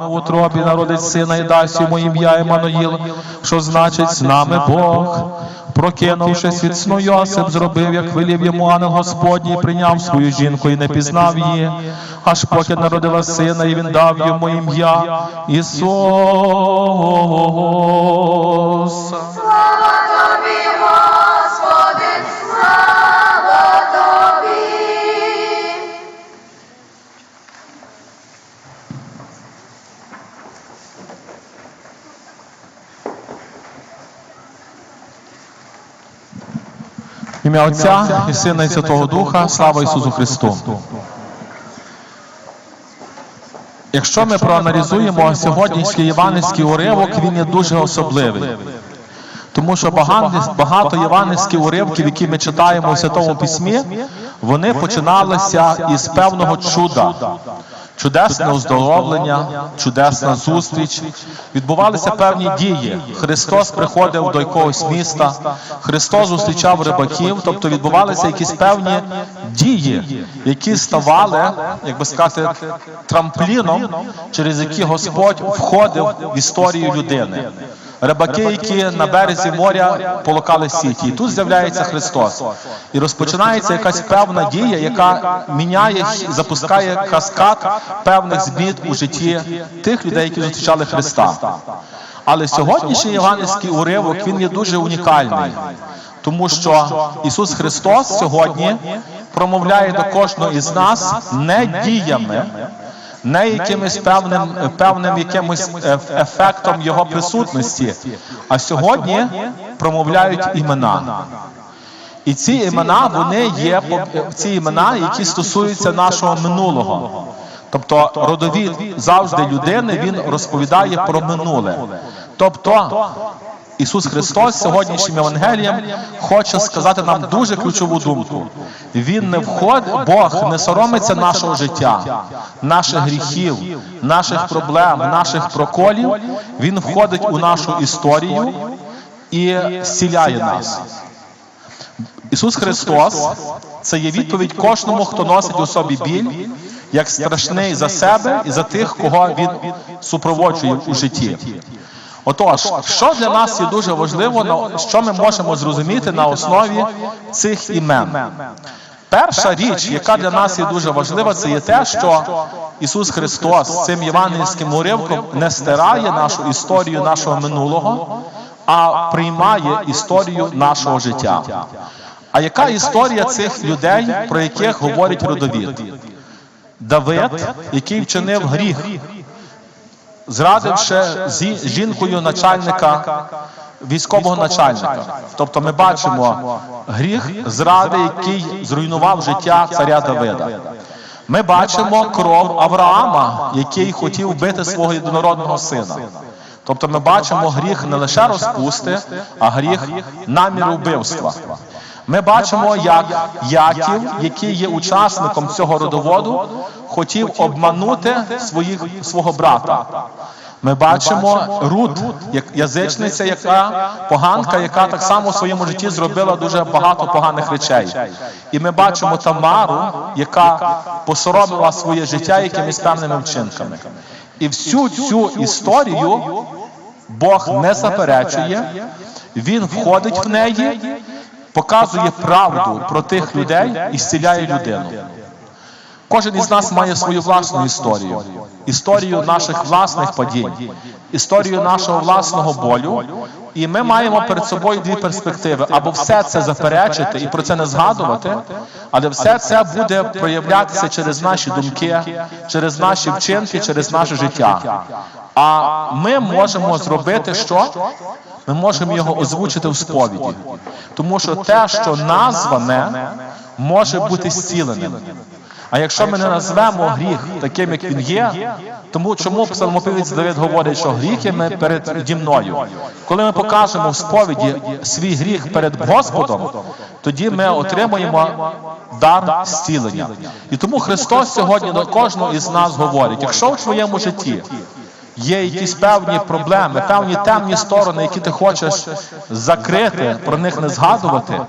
На утробі народить сина і дасть йому ім'я Еммануїл, що значить з нами Бог. Прокинувшись від сну, Йосип зробив, як вилів йому ангел Господній, прийняв свою жінку і не пізнав її, аж поки народила сина, і він дав йому ім'я Ісус. Ім'я Отця і Сина і Святого Духа, слава Ісусу Христу. Якщо ми проаналізуємо сьогоднішній євангельський уривок, він є дуже особливий. Тому що багато, євангельських уривків, які ми читаємо у Святому Письмі, вони починалися із певного чуда. Чудесне оздоровлення, чудесна зустріч. Відбувалися певні дії. Христос приходив до якогось міста, Христос зустрічав рибаків, тобто відбувалися якісь певні дії, які ставали, як би сказати, трампліном, через які Господь входив в історію людини. Рибаки, які на березі моря полокали сіті. І тут з'являється Христос. І розпочинається якась певна дія, яка міняє, запускає каскад певних змін у житті тих людей, які зустрічали Христа. Але сьогоднішній євангельський уривок він є дуже унікальний, тому що Ісус Христос сьогодні промовляє до кожного із нас не діями не якимось певним, певним якимось е, ефектом його присутності, а сьогодні промовляють імена. І ці імена вони є ці імена, які стосуються нашого минулого. Тобто родовід завжди людини він розповідає про минуле. Тобто Ісус Христос сьогоднішнім Євангелієм хоче сказати нам дуже ключову думку. Він не входить, Бог не соромиться нашого життя, наших гріхів, наших проблем, наших проколів. Він входить у нашу історію і зціляє нас. Ісус Христос це є відповідь кожному, хто носить у собі біль, як страшний за себе і за тих, кого він супроводжує у житті. Отож, що для нас є дуже важливо, що ми можемо зрозуміти на основі цих імен? Перша річ, яка для нас є дуже важлива, це є те, що Ісус Христос цим євангельським уривком не стирає нашу історію нашого минулого, а приймає історію нашого життя. А яка історія цих людей, про яких говорить родовід? Давид, який вчинив гріх, зрадивши з жінкою начальника, військового начальника. Тобто ми бачимо гріх зради, який зруйнував життя царя Давида. Ми бачимо кров Авраама, який хотів вбити свого єдинородного сина. Тобто ми бачимо гріх не лише розпусти, а гріх наміру вбивства. Ми бачимо, як Яків, який є учасником цього родоводу, хотів обманути своїх, свого брата. Ми бачимо Рут, як язичниця, яка поганка, яка так само в своєму житті зробила дуже багато поганих речей. І ми бачимо Тамару, яка посоромила своє життя якимись певними вчинками. І всю цю історію Бог не заперечує, Він входить в неї показує правду про тих людей і зціляє людину. Кожен із нас має свою власну історію, історію наших власних падінь, історію нашого власного болю. І ми маємо перед собою дві перспективи: або все це заперечити і про це не згадувати, але все це буде проявлятися через наші думки, через наші вчинки, через наше життя. А ми можемо зробити що? Ми можемо його озвучити в сповіді, тому що те, що назване, може бути зціленим. А якщо ми не назвемо гріх таким, як він є, тому чому псалмопівець Давид говорить, що гріх є ми перед мною? Коли ми покажемо в сповіді свій гріх перед Господом, тоді ми отримуємо дар зцілення. І тому Христос сьогодні до кожного із нас говорить: якщо в твоєму житті є якісь певні проблеми, певні темні сторони, які ти хочеш закрити, про них не згадувати.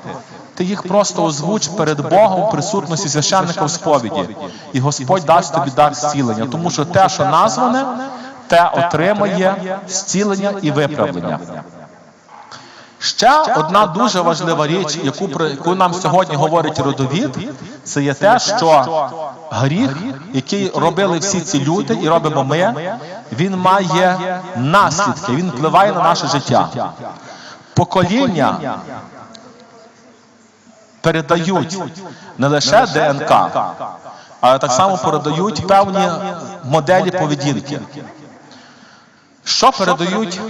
Ти їх просто озвуч перед Богом в присутності священника в сповіді, і Господь дасть тобі дар зцілення, тому що те, що назване, те отримає зцілення і виправлення. Ще одна дуже важлива річ, яку, про яку нам сьогодні говорить родовід, це є те, що гріх, який робили всі ці люди і робимо ми, він має наслідки, він впливає на наше життя. Покоління передають не лише ДНК, але так само передають певні моделі поведінки. Що передають,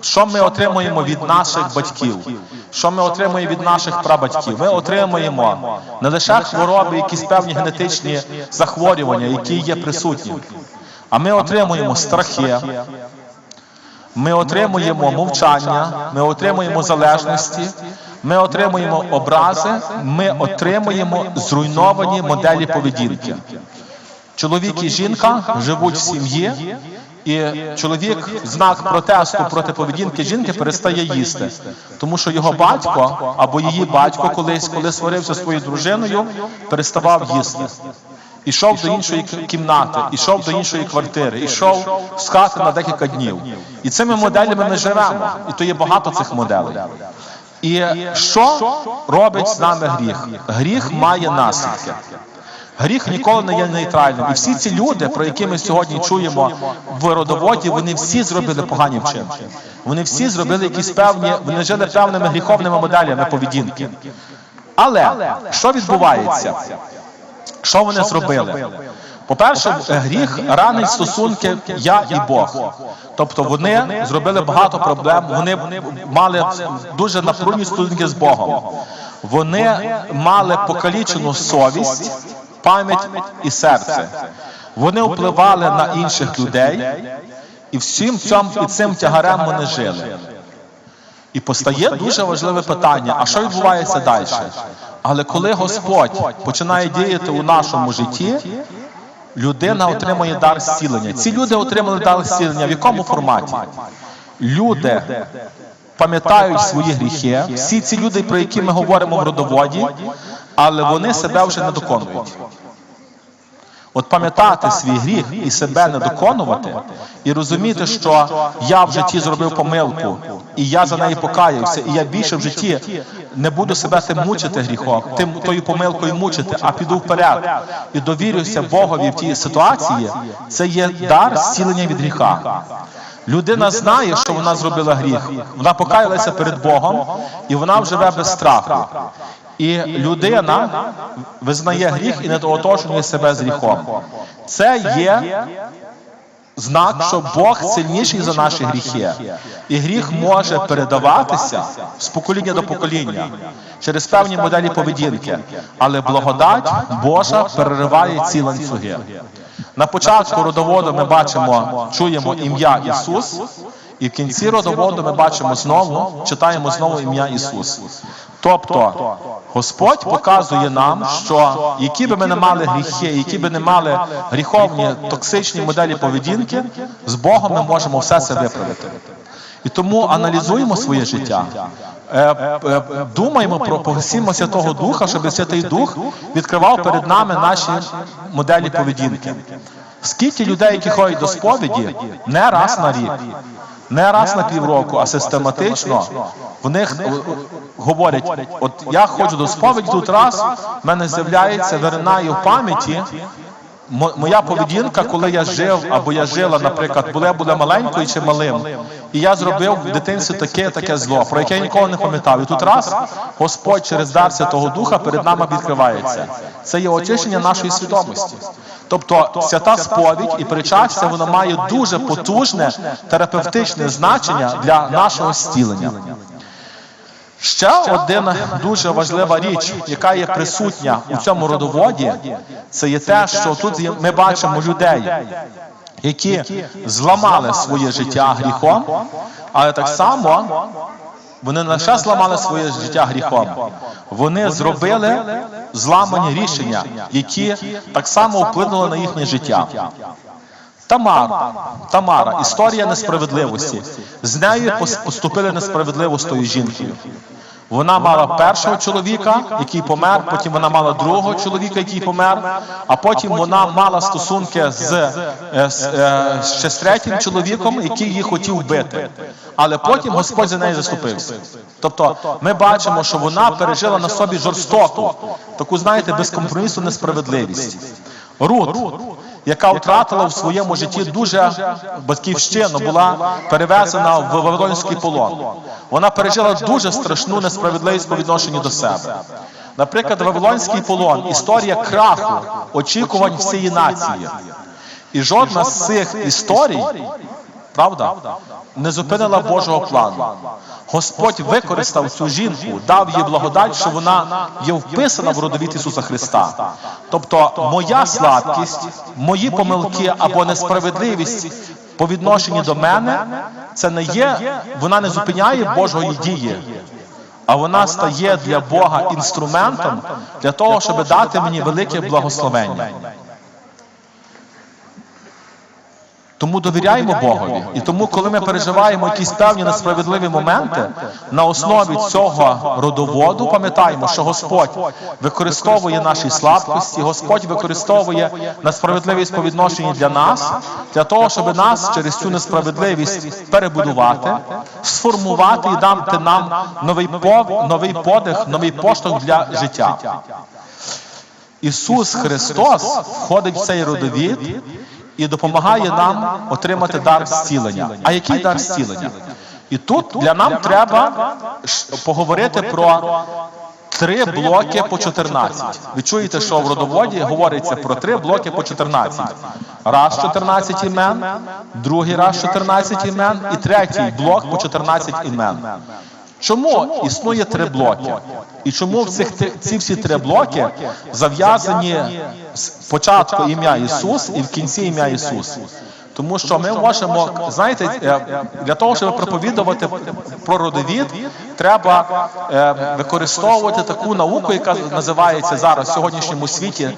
що ми отримуємо від наших батьків, що ми отримуємо від наших прабатьків? Ми отримуємо не лише хвороби, якісь певні генетичні захворювання, які є присутні, а ми отримуємо страхи, ми отримуємо мовчання, ми отримуємо залежності, ми отримуємо образи, ми отримуємо зруйновані моделі поведінки. Чоловік і жінка живуть в сім'ї, і чоловік знак протесту проти поведінки жінки перестає їсти, тому що його батько або її батько колись, коли сварився зі своєю дружиною, переставав їсти. Ішов до іншої кімнати, ішов до іншої квартири, ішов з хати на декілька днів. І цими моделями ми живемо. І то є багато цих моделей. І що робить з нами гріх? Гріх має наслідки. Гріх ніколи не є нейтральним. І всі ці люди, про які ми сьогодні чуємо в родоводі, вони всі зробили погані вчинки. Вони всі зробили якісь певні, вони жили певними гріховними моделями поведінки. Але що відбувається? Що вони зробили? По-перше, гріх ранить стосунки я і Бог. Тобто вони зробили багато проблем, вони мали дуже напружені стосунки з Богом. Вони мали покалічену совість, пам'ять і серце. Вони впливали на інших людей, і всім цим, і цим тягарем вони жили. І постає дуже важливе питання: а що відбувається далі? Але коли Господь починає діяти у нашому житті, людина отримує дар зцілення. Ці люди отримали дар зцілення. В якому форматі? Люди пам'ятають свої гріхи, всі ці люди, про які ми говоримо в родоводі, але вони себе вже не доконують. От пам'ятати свій гріх і себе не доконувати, і розуміти, що я в житті зробив помилку, і я за неї покаявся, і я більше в житті не буду себе тим мучити гріхом, тим тою помилкою мучити, а піду вперед і довірюся Богові в тій ситуації. Це є дар зцілення від гріха. Людина знає, що вона зробила гріх. Вона покаялася перед Богом, і вона живе без страху. І людина визнає гріх і не оточує себе з гріхом. Це є знак, що Бог сильніший за наші гріхи. І гріх може передаватися з покоління до покоління через певні моделі поведінки. Але благодать Божа перериває ці ланцюги. На початку родоводу ми бачимо, чуємо ім'я Ісус, і в кінці родоводу ми бачимо знову, читаємо знову ім'я Ісус. Тобто Господь показує нам, що які би ми не мали гріхи, які би не мали гріховні токсичні моделі поведінки, з Богом ми можемо все це виправити. І тому аналізуємо своє життя. Е, е, Думаємо про погасімо Святого Духа, щоб Святий Дух відкривав перед нами наші моделі поведінки. Скільки людей, які ходять до сповіді, не раз на рік, не раз на півроку, а систематично в них е, говорять: от я ходжу до сповіді тут раз, в мене з'являється виринає в пам'яті. Моя поведінка, коли я жив або я жила, наприклад, коли я була маленькою чи малим, і я зробив в дитинстві таке таке зло, про яке я ніколи не пам'ятав. І тут раз Господь через дар Святого Духа перед нами відкривається. Це є очищення нашої свідомості. Тобто свята сповідь і причастя воно має дуже потужне терапевтичне значення для нашого зцілення. Ще один дуже важлива річ, яка є присутня у цьому родоводі, це є те, що тут ми бачимо людей, які зламали своє життя гріхом, але так само вони не лише зламали своє життя гріхом, вони зробили зламані рішення, які так само вплинули на їхнє життя. Тамара, Тамара, історія несправедливості. З нею поступили несправедливо з тою жінкою. Вона мала першого чоловіка, який помер, потім вона мала другого чоловіка, який помер, а потім вона мала стосунки з, е, з, е, ще з третім чоловіком, який її хотів вбити. Але потім Господь за неї заступився. Тобто ми бачимо, що вона пережила на собі жорстоку, таку, знаєте, безкомпромісну несправедливість. Рут, яка втратила в своєму житті дуже батьківщину, була перевезена в Вавилонський полон. Вона пережила дуже страшну несправедливість по відношенню до себе. Наприклад, Вавилонський полон історія краху, очікувань всієї нації. І жодна з цих історій, правда, не зупинила Божого плану. Господь використав цю жінку, дав їй благодать, що вона є вписана в родовід Ісуса Христа. Тобто, моя слабкість, мої помилки або несправедливість по відношенню до мене, це не є, вона не зупиняє Божої дії. А вона стає для Бога інструментом для того, щоб дати мені велике благословення. Тому довіряємо Богові. І тому, коли ми переживаємо якісь певні несправедливі моменти, на основі цього родоводу пам'ятаємо, що Господь використовує наші слабкості, Господь використовує несправедливість по відношенню для нас, для того, щоб нас через цю несправедливість перебудувати, сформувати і дати нам новий новий подих, новий поштовх для життя. Ісус Христос входить в цей родовід і допомагає нам отримати дар зцілення. А який дар зцілення? І тут для нам треба поговорити про три блоки по 14. Ви чуєте, що в родоводі говориться про три блоки по 14. Раз 14 імен, другий раз 14 імен і третій блок по 14 імен. Чому існує три блоки? І чому в цих три- ці всі три блоки зав'язані з початку ім'я Ісус і в кінці ім'я Ісус? Тому що ми можемо, знаєте, е, для того, щоб проповідувати про родовід, треба е, використовувати таку науку, яка називається зараз в сьогоднішньому світі.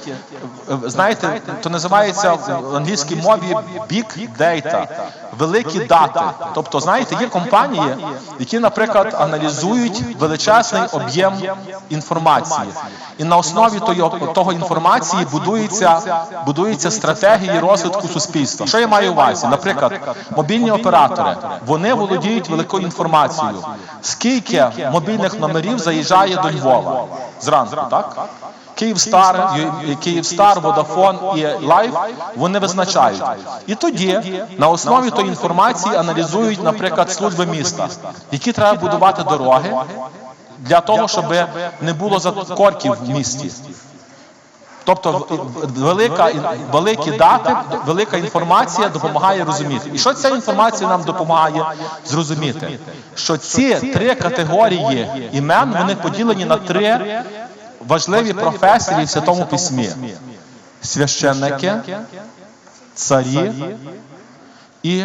е, Знаєте, то називається в англійській мові Big Data, великі дати. Тобто, знаєте, є компанії, які, наприклад, аналізують величезний об'єм інформації, і на основі того, інформації будується, будується стратегії розвитку суспільства. Що я маю увазі? Наприклад, мобільні оператори вони володіють великою інформацією. Скільки мобільних номерів заїжджає до Львова зранку, так? Київстар, Київстар, Водафон і Лайф вони визначають. І тоді на основі тої інформації аналізують, наприклад, служби міста, які треба будувати дороги для того, щоб не було закорків в місті. Тобто в- велика, великі дати, велика інформація допомагає розуміти. І що ця інформація нам допомагає зрозуміти? Що ці три категорії імен вони поділені на три важливі професії в Святому Письмі: священники, царі і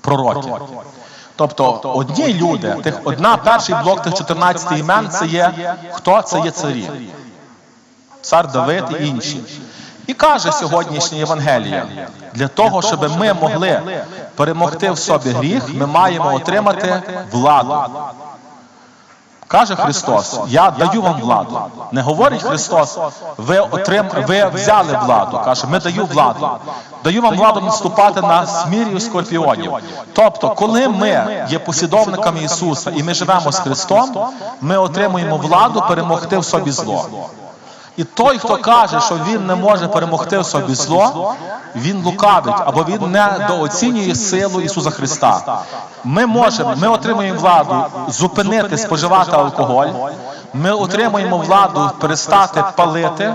пророки. Тобто одні люди, тих одна перший блок тих 14 імен це є хто? Це є царі цар Давид і інші. І каже сьогоднішнє Євангеліє, для того, щоб ми могли перемогти в собі гріх, ми маємо отримати владу. Каже Христос, я даю вам владу. Не говорить Христос, ви отрим, ви взяли владу. Каже, ми даю владу. Даю вам владу наступати на смірів скорпіонів. Тобто, коли ми є послідовниками Ісуса і ми живемо з Христом, ми отримуємо владу перемогти в собі зло. І той, хто каже, що він не може перемогти в собі зло, він лукавить або він недооцінює силу Ісуса Христа. Ми можемо, ми отримуємо владу зупинити споживати алкоголь. Ми отримуємо владу перестати палити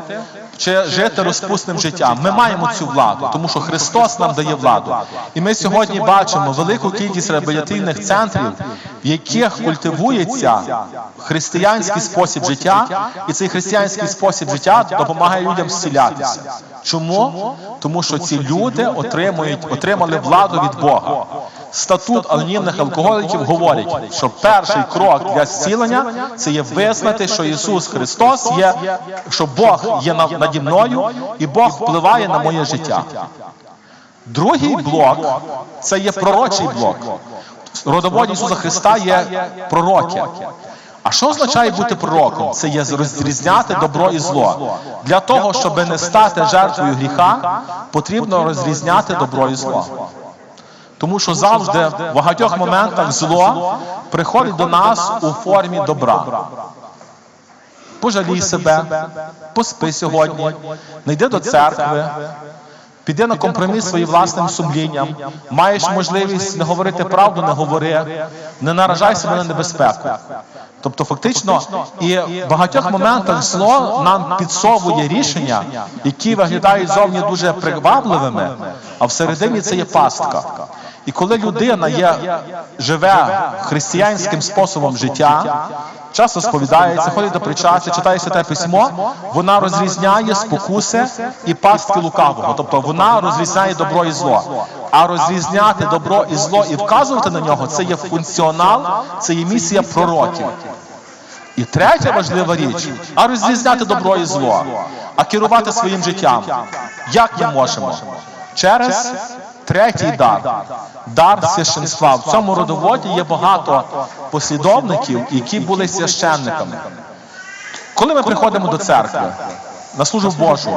чи жити розпусним життям. Ми маємо цю владу, тому що Христос нам дає владу. І ми сьогодні бачимо велику кількість реабілітаційних центрів, в яких культивується християнський спосіб життя, і цей християнський спосіб життя допомагає людям зцілятися. Чому? Тому що ці люди отримують, отримали владу від Бога. Статут анонімних алкоголіків говорить, що перший крок для зцілення це є визнати, що Ісус Христос є, що Бог є наді мною, і Бог впливає на моє життя. Другий блок це є пророчий блок. В родоводі Ісуса Христа є пророки. А що означає бути пророком? Це є розрізняти добро і зло. Для того, щоб не стати жертвою гріха, потрібно розрізняти добро і зло. Тому що завжди в багатьох моментах зло приходить до нас у формі добра. Пожалій себе, поспи сьогодні, не йди до церкви, піди на компроміс своїм власним сумлінням, маєш можливість не говорити правду, не говори, не наражай себе на небезпеку. Тобто, фактично, і в багатьох моментах зло нам підсовує рішення, які виглядають зовні дуже привабливими, а всередині це є пастка. І коли людина є, живе християнським способом життя, часто сповідається, ходить до причастя, читає святе письмо, вона розрізняє спокуси і пастки лукавого. Тобто вона розрізняє добро і зло. А розрізняти добро і зло і вказувати на нього це є функціонал, це є місія пророків. І третя важлива річ, а розрізняти добро і зло, а керувати своїм життям. Як ми можемо? Через третій дар, дар священства. В цьому родоводі є багато послідовників, які були священниками. Коли ми приходимо до церкви, на службу Божу,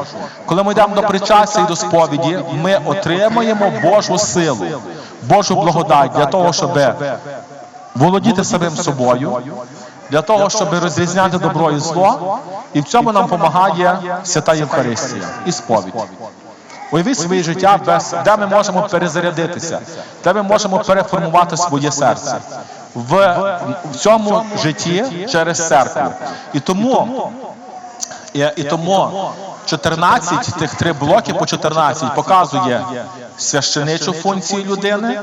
коли ми йдемо до причастя і до сповіді, ми отримуємо Божу силу, Божу благодать для того, щоб володіти самим собою, для того, щоб розрізняти добро і зло, і в цьому нам допомагає свята Євхаристія і сповідь. Уявіть своє життя, без, де ми можемо перезарядитися, де ми можемо переформувати своє серце в, в цьому житті через церкву. І тому, і, і тому 14, тих три блоки по 14 показує священичу функцію людини,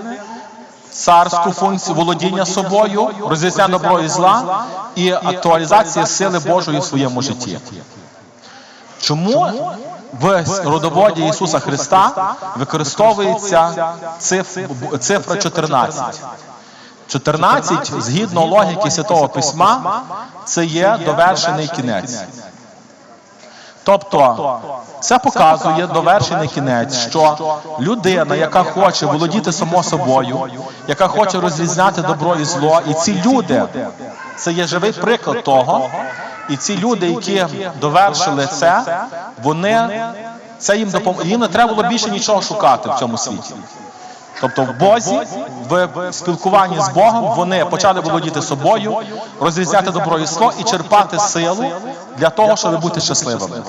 царську функцію володіння собою, розрізняття добро і зла і актуалізація сили Божої в своєму житті. Чому в родоводі Ісуса Христа використовується цифра 14? 14, згідно логіки Святого Письма, це є довершений кінець. Тобто, це показує довершений кінець, що людина, яка хоче володіти само собою, яка хоче розрізняти добро і зло, і ці люди, це є живий приклад того, і ці люди, які довершили це, вони це їм допом... їм не треба було більше нічого шукати в цьому світі. Тобто в Бозі, в спілкуванні з Богом, вони почали володіти собою, розрізняти добро і зло і черпати силу для того, щоб бути щасливими.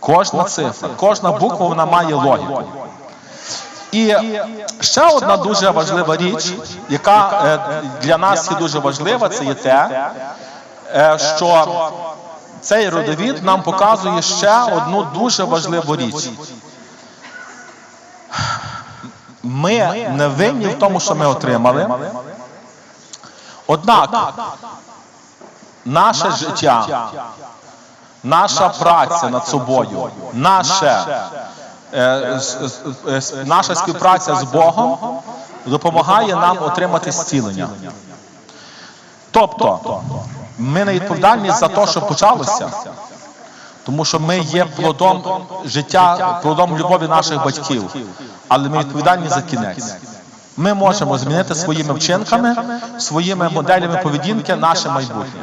Кожна цифра, кожна буква вона має логіку. І ще одна дуже важлива річ, яка е, для нас є дуже важлива, це є те, е, що цей родовід нам показує ще одну дуже важливу річ. Ми не винні в тому, що ми отримали. Однак наше життя, наша праця над собою, наше, е, наша співпраця з Богом допомагає нам отримати зцілення. Тобто, ми не відповідальні за те, що почалося, тому що ми є плодом життя, плодом любові наших батьків, але ми відповідальні за кінець. Ми можемо змінити своїми вчинками, своїми моделями поведінки наше майбутнє.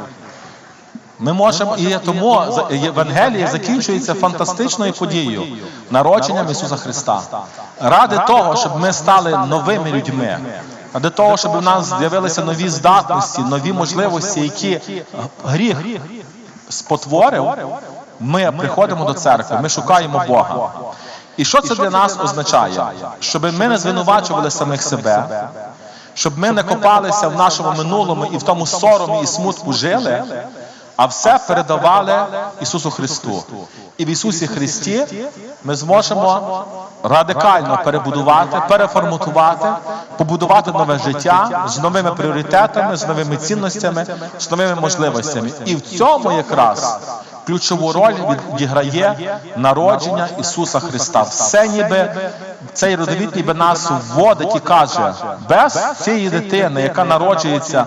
Ми можемо, і тому Євангеліє закінчується фантастичною подією народженням Ісуса Христа. Ради того, щоб ми стали новими людьми, ради того, щоб у нас з'явилися нові здатності, нові можливості, які гріх спотворив, ми приходимо до церкви, ми шукаємо Бога. І що це для нас означає? Щоб ми не звинувачували самих себе, щоб ми не копалися в нашому минулому і в тому соромі і смутку жили, а все передавали Ісусу Христу. І в Ісусі Христі ми зможемо радикально перебудувати, переформатувати, побудувати нове життя з новими пріоритетами, з новими цінностями, з новими можливостями. І в цьому якраз ключову роль відіграє народження Ісуса Христа. Все ніби цей родовід ніби нас вводить і каже, без цієї дитини, яка народжується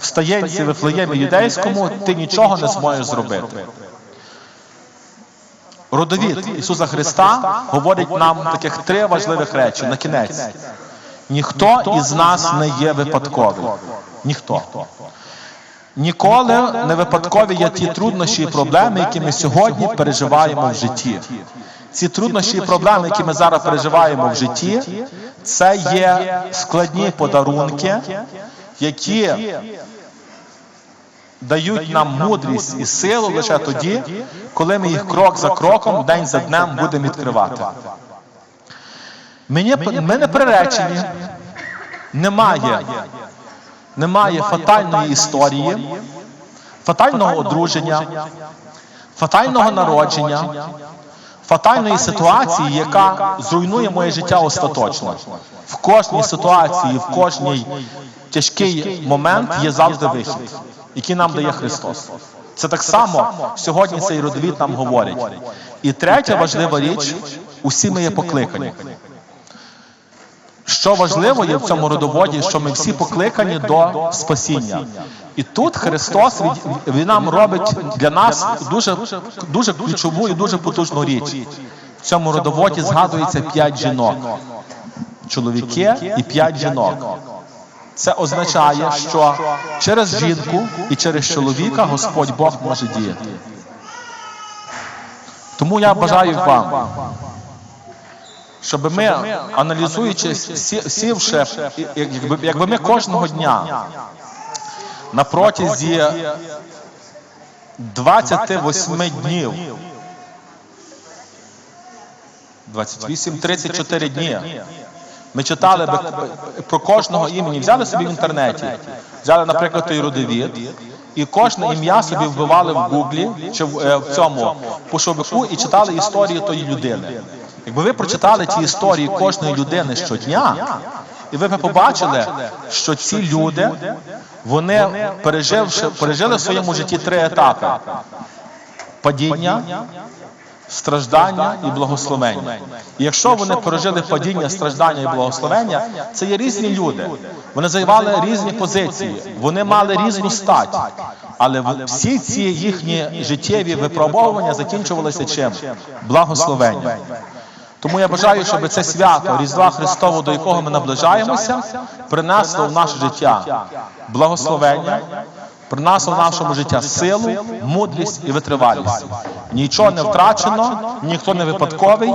в стаєнці Вифлеємі юдейському, ти нічого не зможеш зробити. Родовід Ісуса Христа говорить нам таких три важливих речі на кінець. Ніхто із нас не є випадковий. Ніхто. Ніколи не випадкові є ті труднощі і проблеми, які ми сьогодні переживаємо в житті. Ці труднощі і проблеми, які ми зараз переживаємо в житті, це є складні подарунки, які дають нам мудрість і силу лише тоді, коли ми їх крок за кроком, день за днем будемо відкривати. Мені, ми не приречені, немає, немає фатальної історії, фатального одруження, фатального народження, фатальної ситуації, яка зруйнує моє життя остаточно. В кожній ситуації, в кожній тяжкий момент є завжди вихід, який нам дає Христос. Це так само сьогодні цей родовід нам говорить. І третя важлива річ: усі ми є покликані. Що важливо є в цьому родоводі, що ми всі покликані до спасіння. І тут Христос він нам робить для нас дуже, дуже ключову і дуже потужну річ. В цьому родоводі згадується п'ять жінок, чоловіки і п'ять жінок. Це означає, що через жінку і через чоловіка Господь Бог може діяти. Тому я бажаю вам, щоб ми, аналізуючи, сівши, якби, якби ми кожного дня на протязі 28 днів, 28, 34 дні, ми читали би про кожного імені, взяли собі в інтернеті, взяли, наприклад, той родовід, і кожне ім'я собі вбивали в Гуглі чи в, е, цьому пошуковику і читали історію тої людини. Якби ви прочитали ті історії кожної людини щодня, і ви б побачили, що ці люди, вони переживши, пережили в своєму житті три етапи: падіння, страждання і благословення. І якщо вони пережили падіння, страждання і благословення, це є різні люди. Вони займали різні позиції, вони мали різну стать. Але всі ці їхні життєві випробовування закінчувалися чим? Благословенням. Тому я бажаю, щоб це свято Різдва Христового, до якого ми наближаємося, принесло в наше життя благословення, принесло в нашому життя силу, мудрість і витривалість. Нічого не втрачено, ніхто не випадковий,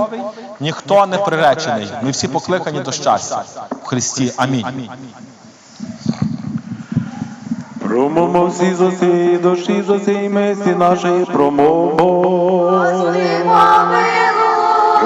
ніхто не приречений. Ми всі покликані до щастя в Христі. Амінь. Промомо всі за сей душі за сей місті нашої промомо. Господи, помилуй,